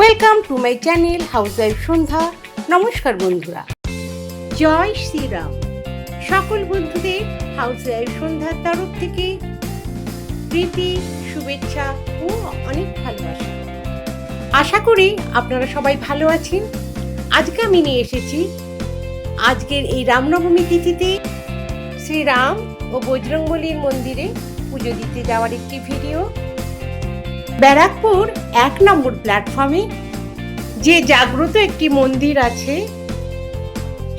Welcome to my channel housewife Sandhya নমস্কার বন্ধুরা। জয় শ্রীরাম। সকল বন্ধুদের হাউস ওয়াইফ সন্ধ্যার তরফ থেকে প্রীতি, শুভেচ্ছা ও অনেক ভালোবাসা। আশা করি আপনারা সবাই ভালো আছেন। আজকে আমি নিয়ে এসেছি আজকের এই রামনবমী তিথিতে শ্রীরাম ও বজরংবলীর মন্দিরে পুজো দিতে যাওয়ার একটি ভিডিও। ব্যারাকপুর এক নম্বর প্ল্যাটফর্মে যে জাগ্রত একটি মন্দির আছে,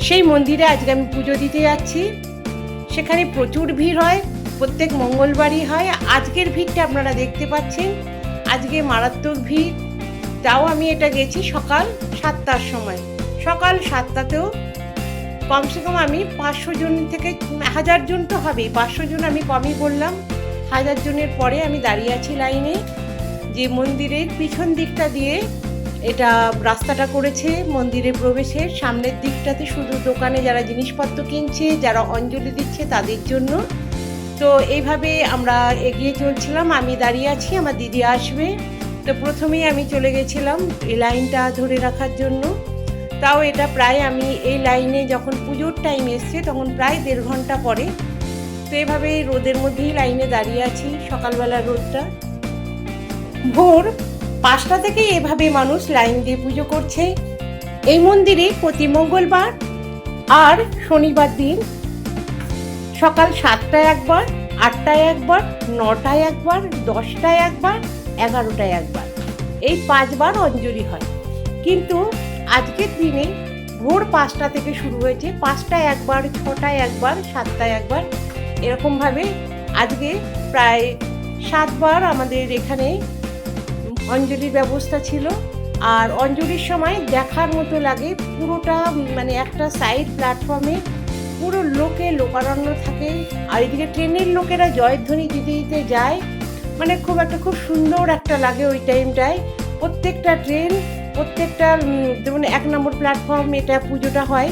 সেই মন্দিরে আজকে আমি পুজো দিতে যাচ্ছি। সেখানে প্রচুর ভিড় হয়, প্রত্যেক মঙ্গলবারই হয়। আজকের ভিড়টা আপনারা দেখতে পাচ্ছেন। আজকে মারাত্মক ভিড়। তাও আমি এটা গেছি সকাল সাতটার সময়। সকাল সাতটাতেও কমসে কম আমি পাঁচশো জন থেকে হাজার জন তো হবেই। পাঁচশো জন আমি কমই বললাম। হাজার জনের পরে আমি দাঁড়িয়ে আছি লাইনে। যে মন্দিরের পিছন দিকটা দিয়ে এটা রাস্তাটা করেছে মন্দিরে প্রবেশের, সামনের দিকটাতে শুধু দোকানে যারা জিনিসপত্র কিনছে, যারা অঞ্জলি দিচ্ছে তাদের জন্য। তো এইভাবে আমরা এগিয়ে চলছিলাম, আমি দাঁড়িয়ে আছি, আমার দিদি আসবে। তো প্রথমেই আমি চলে গেছিলাম এই লাইনটা ধরে রাখার জন্য। তাও এটা প্রায় আমি এই লাইনে যখন পুজোর টাইম এসছে, তখন প্রায় দেড় ঘণ্টা পরে। তো এভাবে রোদের মধ্যেই লাইনে দাঁড়িয়ে আছি, সকালবেলার রোদটা। ভোর পাঁচটা থেকে এভাবে মানুষ লাইন দিয়ে পুজো করছে। এই মন্দিরে প্রতি মঙ্গলবার আর শনিবার দিন সকাল সাতটায় একবার, আটটায় একবার, নটায় একবার, দশটায় একবার, এগারোটায় একবার। এই পাঁচবার অঞ্জলি হয়। কিন্তু আজকের দিনে ভোর পাঁচটা থেকে শুরু হয়েছে। পাঁচটায় একবার, ছটায় একবার, সাতটায় একবার, এরকমভাবে আজকে প্রায় সাতবার আমাদের এখানে অঞ্জলির ব্যবস্থা ছিল। আর অঞ্জলির সময় দেখার মতো লাগে পুরোটা মানে একটা সাইড প্ল্যাটফর্মে পুরো লোকে লোকারণ্য থাকে। আর এদিকে ট্রেনের লোকেরা জয়ধ্বনি দিতে দিতে যায়। মানে খুব একটা খুব সুন্দর একটা লাগে ওই টাইমটায় প্রত্যেকটা ট্রেন, প্রত্যেকটা যেমন এক নম্বর প্ল্যাটফর্ম এটা পুজোটা হয়।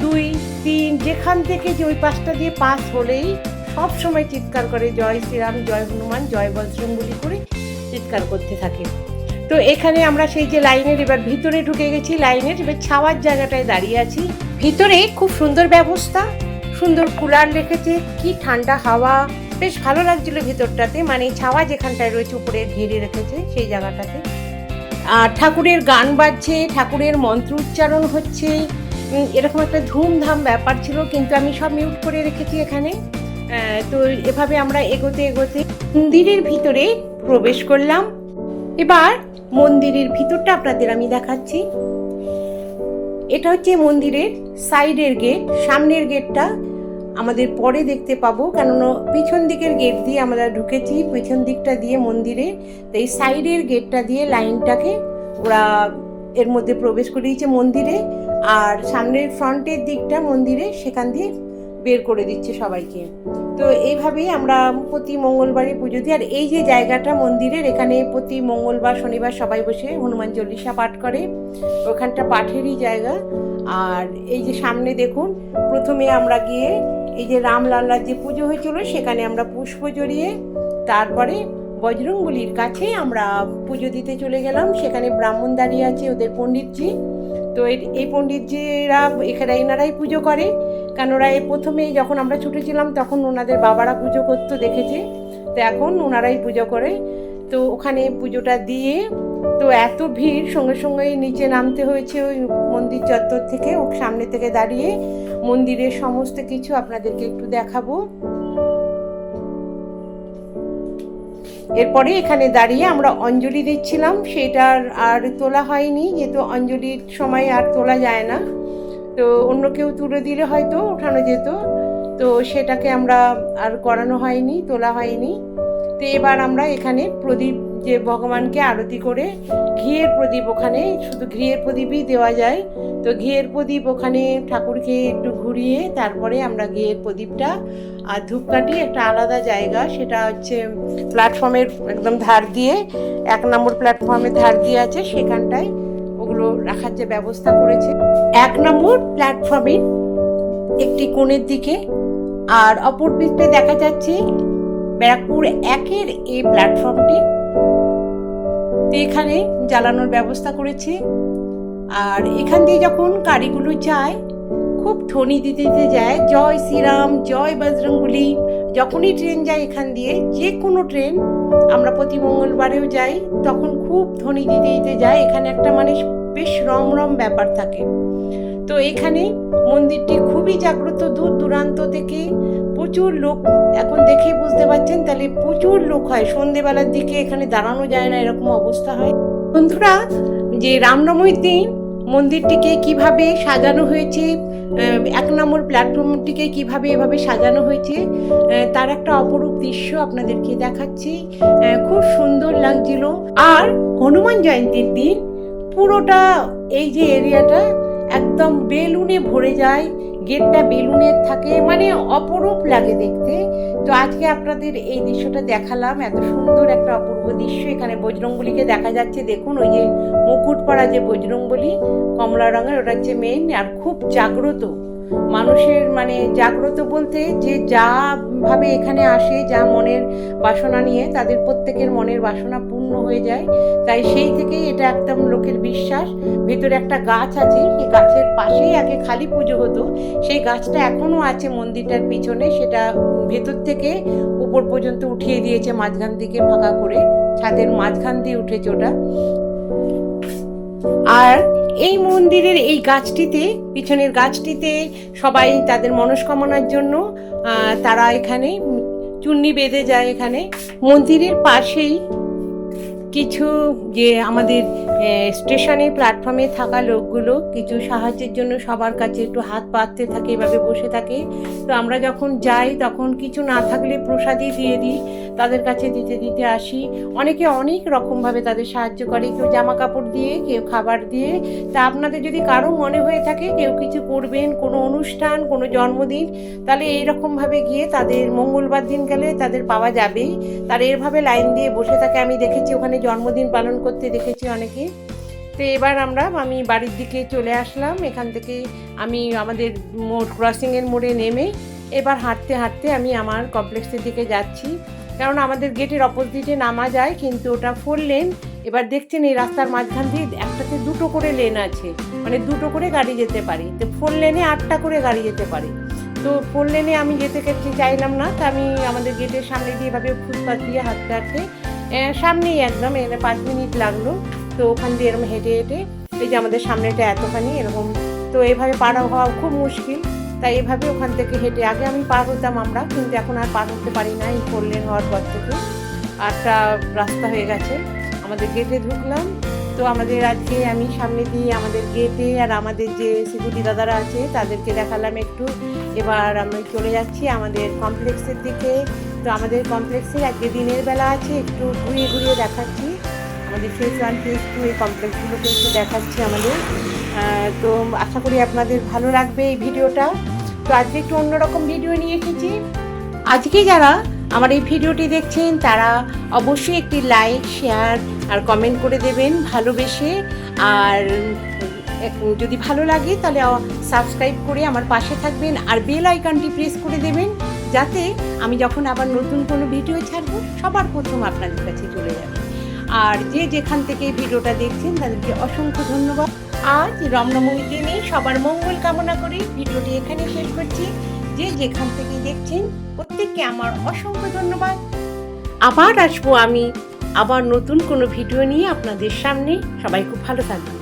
দুই, তিন, যেখান থেকে যে ওই পাশটা দিয়ে পাস হলেই সব সময় চিৎকার করে, জয় শ্রীরাম, জয় হনুমান, জয় বজরঙ্গলি করে চিৎকার করতে থাকে। তো এখানে আমরা সেই যে লাইনের এবার ভিতরে ঢুকে গেছি, লাইনের এবার ছাওয়ার জায়গাটায় দাঁড়িয়ে আছি। ভিতরে খুব সুন্দর ব্যবস্থা, সুন্দর কুলার রেখেছে, কি ঠান্ডা হাওয়া। বেশ ভালো লাগছিল ভিতরটাতে মানে ছাওয়া যেখানটায় রয়েছে উপরে ঘিরে রেখেছে, সেই জায়গাটাতে। আর ঠাকুরের গান বাজছে, ঠাকুরের মন্ত্র উচ্চারণ হচ্ছে। এরকম একটা ধুমধাম ব্যাপার ছিল, কিন্তু আমি সব মিউট করে রেখেছি এখানে। তো এভাবে আমরা এগোতে এগোতে মন্দিরের ভিতরে প্রবেশ করলাম। এবার মন্দিরের ভিতরটা আপনাদের আমি দেখাচ্ছি। এটা হচ্ছে মন্দিরের সাইডের গেট, সামনের গেটটা আমাদের পরে দেখতে পাবো। কেননা পিছন দিকের গেট দিয়ে আমরা ঢুকেছি, পিছন দিকটা দিয়ে মন্দিরে। তো এই সাইডের গেটটা দিয়ে লাইনটাকে ওরা এর মধ্যে প্রবেশ করে দিয়েছে মন্দিরে। আর সামনের ফ্রন্টের দিকটা মন্দিরে, সেখান দিয়ে বের করে দিচ্ছে সবাইকে। তো এইভাবেই আমরা প্রতি মঙ্গলবারে পুজো দিই। আর এই যে জায়গাটা মন্দিরের, এখানে প্রতি মঙ্গলবার, শনিবার সবাই বসে হনুমান চল্লিশা পাঠ করে। ওখানটা পাঠেরই জায়গা। আর এই যে সামনে দেখুন, প্রথমে আমরা গিয়ে এই যে রামলাল্লার যে পুজো হয়েছিল, সেখানে আমরা পুষ্প জড়িয়ে তারপরে বজরংবলির কাছে আমরা পুজো দিতে চলে গেলাম। সেখানে ব্রাহ্মণ দাঁড়িয়ে আছে ওদের পণ্ডিতজি। তো এই পণ্ডিতজিরা, এখানে এনারাই পুজো করে। ওরা এই প্রথমে যখন আমরা ছোটো ছিলাম, তখন ওনাদের বাবারা পুজো করতো দেখেছি। তো এখন ওনারাই পুজো করে। তো ওখানে পুজোটা দিয়ে তো এত ভিড়, সঙ্গে সঙ্গে নিচে নামতে হয়েছে ওই মন্দির চত্বর থেকে, ও সামনে থেকে দাঁড়িয়ে মন্দিরের সমস্ত কিছু আপনাদেরকে একটু দেখাবো। এরপরে এখানে দাঁড়িয়ে আমরা অঞ্জলি দিচ্ছিলাম। সেটার আর তোলা হয়নি, যেহেতু অঞ্জলির সময় আর তোলা যায় না। তো অন্য কেউ তুলে দিলে হয়তো ওঠানো যেত। তো সেটাকে আমরা আর করানো হয়নি, তোলা হয়নি। তো এবার আমরা এখানে প্রদীপ, যে ভগবানকে আরতি করে ঘিয়ের প্রদীপ ওখানে, শুধু ঘিয়ের প্রদীপই দেওয়া যায়। তো ঘিয়ের প্রদীপ ওখানে ঠাকুরকে একটু ঘুরিয়ে তারপরে আমরা ঘিয়ের প্রদীপটা আর ধূপকাঠি একটা আলাদা জায়গা, সেটা হচ্ছে প্ল্যাটফর্মের একদম ধার দিয়ে, এক নম্বর প্ল্যাটফর্মের ধার দিয়ে আছে সেখানটায় রাখার যে ব্যবস্থা করেছে। এক নম্বর প্ল্যাটফর্মের একটি কোণের দিকে আর অপর পিঠে দেখা যাচ্ছে ব্যারাকপুর একের এই প্ল্যাটফর্মটি তো এখানে জ্বালানোর ব্যবস্থা করেছে। আর এখান দিয়ে যখন গাড়িগুলো যায়, খুব ধ্বনি দিতে দিতে যায়, জয় শ্রীরাম, জয় বজরঙ্গলি যখনই ট্রেন যায় এখান দিয়ে যে কোনো ট্রেন, আমরা প্রতি মঙ্গলবারেও যাই, তখন খুব ধ্বনি দিতে দিতে যায়। এখানে একটা মানে বেশ রমরম ব্যাপার থাকে। তো এখানে মন্দিরটি খুবই জাগ্রত। দূর দূরান্ত থেকে প্রচুর লোক এখন দেখেই বুঝতে পারছেন, তাহলে প্রচুর লোক হয়। সন্ধেবেলার দিকে এখানে দাঁড়ানো যায় না, এরকম অবস্থা হয়। বন্ধুরা, যে রামনবমীর দিন মন্দিরটিকে কীভাবে সাজানো হয়েছে এক নম্বর প্ল্যাটফর্মটিকে কীভাবে এভাবে সাজানো হয়েছে তার একটা অপরূপ দৃশ্য আপনাদেরকে দেখাচ্ছি। খুব সুন্দর লাগছিল। আর হনুমান জয়ন্তীর দিন পুরোটা এই যে এরিয়াটা একদম বেলুনে ভরে যায়, গেটটা বেলুনের থাকে মানে অপরূপ লাগে দেখতে। তো আজকে আপনাদের এই দৃশ্যটা দেখালাম, এত সুন্দর একটা অপূর্ব দৃশ্য। এখানে বজরঙ্গলিকে দেখা যাচ্ছে, দেখুন, ওই যে মুকুট পরা যে বজরঙ্গলি কমলা রঙের, ওটা হচ্ছে মেন আর খুব জাগ্রত। মানুষের মানে জাগ্রত বলতে যে যা ভাবে এখানে আসে, যা মনের বাসনা নিয়ে তাদের প্রত্যেকের মনের বাসনা পূর্ণ হয়ে যায়। তাই সেই থেকেই এটা একদম লোকের বিশ্বাস। ভেতরে একটা গাছ আছে, সেই গাছের পাশেই আগে খালি পুজো হতো। সেই গাছটা এখনও আছে মন্দিরটার পিছনে, সেটা ভেতর থেকে উপর পর্যন্ত উঠিয়ে দিয়েছে মাঝখান দিকে ফাঁকা করে। ছাদের মাঝখান দিয়ে উঠেছে ওটা। আর এই মন্দিরের এই গাছটিতে, পিছনের গাছটিতে সবাই তাদের মনস্কামনার জন্য তারা এখানে চুন্নি বেঁধে যায় এখানে। মন্দিরের পাশেই কিছু যে আমাদের স্টেশনে প্ল্যাটফর্মে থাকা লোকগুলো কিছু সাহায্যের জন্য সবার কাছে একটু হাত পাততে থাকে, এভাবে বসে থাকে। তো আমরা যখন যাই, তখন কিছু না থাকলে প্রসাদই দিয়ে দিই, তাদের কাছে দিতে দিতে আসি। অনেকে অনেক রকমভাবে তাদের সাহায্য করে, কেউ জামা কাপড় দিয়ে, কেউ খাবার দিয়ে। তা আপনাদের যদি কারও মনে হয়ে থাকে, কেউ কিছু করবেন, কোনো অনুষ্ঠান, কোনো জন্মদিন, তাহলে এইরকমভাবে গিয়ে তাদের মঙ্গলবার দিন গেলে তাদের পাওয়া যাবেই। তারা এরভাবে লাইন দিয়ে বসে থাকে। আমি দেখেছি ওখানে জন্মদিন পালন করতে দেখেছি অনেকে। তো এবার আমরা, আমি বাড়ির দিকে চলে আসলাম। এখান থেকে আমি আমাদের মোড় ক্রসিংয়ের মোড়ে নেমে এবার হাঁটতে হাঁটতে আমি আমার কমপ্লেক্সের দিকে যাচ্ছি। কারণ আমাদের গেটের অপোজিটে নামা যায়, কিন্তু ওটা ফোর লেন এবার দেখছেন এই রাস্তার মাঝখান দিয়ে একটাতে দুটো করে লেন আছে। মানে দুটো করে গাড়ি যেতে পারে। তো ফোর লেনে আটটা করে গাড়ি যেতে পারে। তো ফোর লেনে আমি যেতে চাইলাম না। তা আমি আমাদের গেটের সামনে দিয়ে এভাবে ফুটপাথ দিয়ে হাঁটতে হাঁটতে সামনেই একদম, এখানে পাঁচ মিনিট লাগল। তো ওখান দিয়ে এরকম হেঁটে হেঁটে, এই যে আমাদের সামনেটা এতখানি এরকম। তো এভাবে পার হওয়া খুব মুশকিল। তাই এভাবে ওখান থেকে হেঁটে, আগে আমি পার হতাম আমরা, কিন্তু এখন আর পার হতে পারি না এই ফোর হওয়ার পর থেকে। আটটা রাস্তা হয়ে গেছে, আমাদের গেটে ঢুকলাম। তো আমাদের আজকে আমি সামনে দিয়ে আমাদের গেটে আর আমাদের যে সিকিউরিটি দাদারা আছে, তাদেরকে দেখালাম একটু। এবার আমি চলে যাচ্ছি আমাদের কমপ্লেক্সের দিকে। তো আমাদের কমপ্লেক্সের আজকে দিনের বেলা আছে, একটু ঘুরিয়ে ঘুরিয়ে দেখাচ্ছি। আমাদের ফেস ওয়ান ফেস টু এই কমপ্লেক্সগুলোকে একটু দেখাচ্ছি আমাদের। তো আশা করি আপনাদের ভালো লাগবে এই ভিডিওটা। তো আজকে একটু অন্যরকম ভিডিও নিয়ে এসেছি। আজকে যারা আমার এই ভিডিওটি দেখছেন, তারা অবশ্যই একটি লাইক, শেয়ার আর কমেন্ট করে দেবেন ভালোবেসে। আর যদি ভালো লাগে তাহলে সাবস্ক্রাইব করে আমার পাশে থাকবেন আর বেল আইকনটি প্রেস করে দেবেন যাতে আমি যখন আবার নতুন কোনো ভিডিও ছাড়বো, সবার প্রথম আপনাদের কাছে চলে যাবে। আর যে যেখান থেকে ভিডিওটা দেখছেন, তাদেরকে অসংখ্য ধন্যবাদ। আজ রমনমী দিনে সবার মঙ্গল কামনা করে ভিডিওটি এখানে শেষ করছি। যে যেখান থেকে দেখছেন, প্রত্যেককে আমার অসংখ্য ধন্যবাদ। আবার আসব আমি আবার নতুন কোনো ভিডিও নিয়ে আপনাদের সামনে। সবাই খুব ভালো থাকবেন।